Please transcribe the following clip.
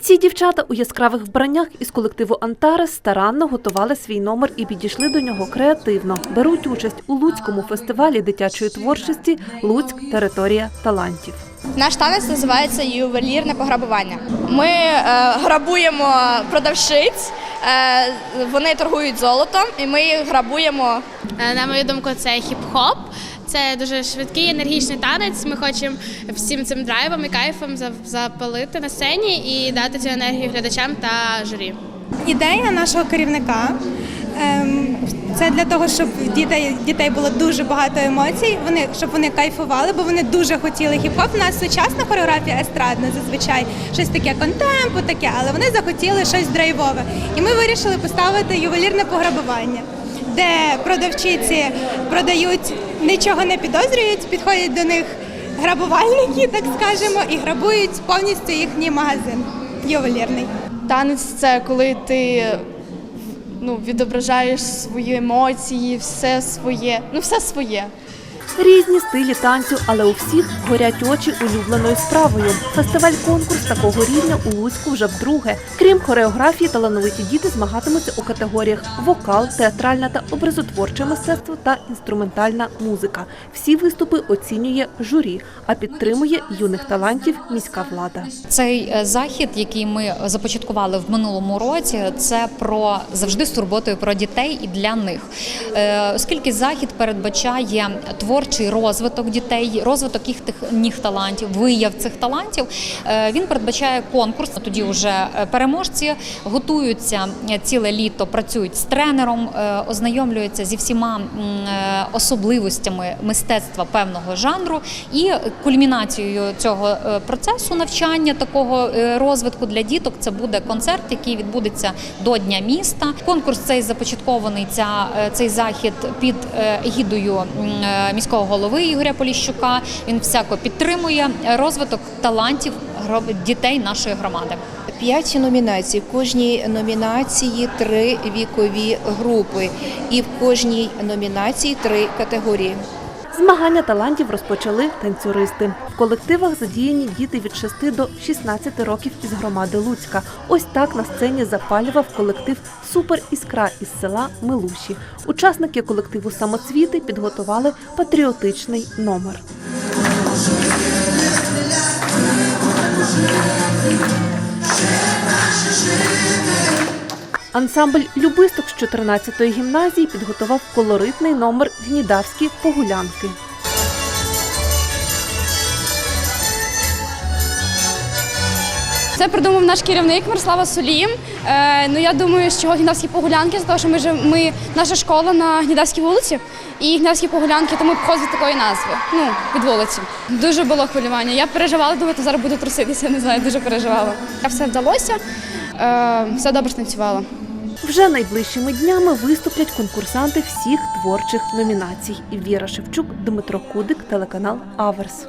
Ці дівчата у яскравих вбраннях із колективу Антарес старанно готували свій номер і підійшли до нього креативно. Беруть участь у Луцькому фестивалі дитячої творчості Луцьк територія талантів. Наш танець називається ювелірне пограбування. Ми е, грабуємо продавщиць, е, вони торгують золотом, і ми їх грабуємо. Е, На мою думку, це хіп-хоп. Це дуже швидкий енергічний танець. Ми хочемо всім цим драйвом і кайфом запалити на сцені і дати цю енергію глядачам та журі. Ідея нашого керівника ем, це для того, щоб дітей, дітей було дуже багато емоцій, вони, щоб вони кайфували, бо вони дуже хотіли хіп-хоп. У нас сучасна хореографія естрадна, зазвичай щось таке контемпо, таке, але вони захотіли щось драйвове. І ми вирішили поставити ювелірне пограбування, де продавчиці продають, нічого не підозрюють, підходять до них грабувальники, так скажемо, і грабують повністю їхній магазин ювелірний. Танець це коли ти ну, відображаєш свої емоції, все своє, ну все своє. Різні стилі танцю, але у всіх горять очі улюбленою справою. Фестиваль-конкурс такого рівня у Луцьку вже вдруге. Крім хореографії, талановиті діти змагатимуться у категоріях вокал, театральне та образотворче мистецтво та інструментальна музика. Всі виступи оцінює журі, а підтримує юних талантів міська влада. Цей е, захід, який ми започаткували в минулому році, це про завжди з турботою про дітей і для них, Е, оскільки захід передбачає творчий розвиток дітей, розвиток їх їхніх талантів, вияв цих талантів. е, Він передбачає конкурс. Тоді вже е, переможці готуються е, ціле літо, працюють з тренером, ознайомлюються зі всіма особливостями мистецтва певного жанру, і кульмінацією цього процесу навчання такого розвитку для діток це буде концерт, який відбудеться до Дня міста. Конкурс цей започаткований ця цей захід під е, егідою м, е, міського голови Ігоря Поліщука. Він всяко підтримує розвиток талантів дітей нашої громади. П'ять номінацій. В кожній номінації три вікові групи, і в кожній номінації три категорії. Змагання талантів розпочали танцюристи. В колективах задіяні діти від 6 до 16 років із громади Луцька. Ось так на сцені запалював колектив Супер Іскра із села Милуші. Учасники колективу Самоцвіти підготували патріотичний номер. Ансамбль любисток з 14-ї гімназії підготував колоритний номер Гнідавські погулянки. Це придумав наш керівник Мирослава Солім. Е, ну я думаю, що гнідавські погулянки, з того, що ми ж ми наша школа на Гнідавській вулиці, і гнідавські погулянки, тому походить з такої назви. Ну від вулиці. Дуже було хвилювання. Я переживала, думаю, то зараз буду труситися. Не знаю, дуже переживала. А все вдалося, е, все добре станцювала. Вже найближчими днями виступлять конкурсанти всіх творчих номінацій. Віра Шевчук, Дмитро Кудик, телеканал Аверс.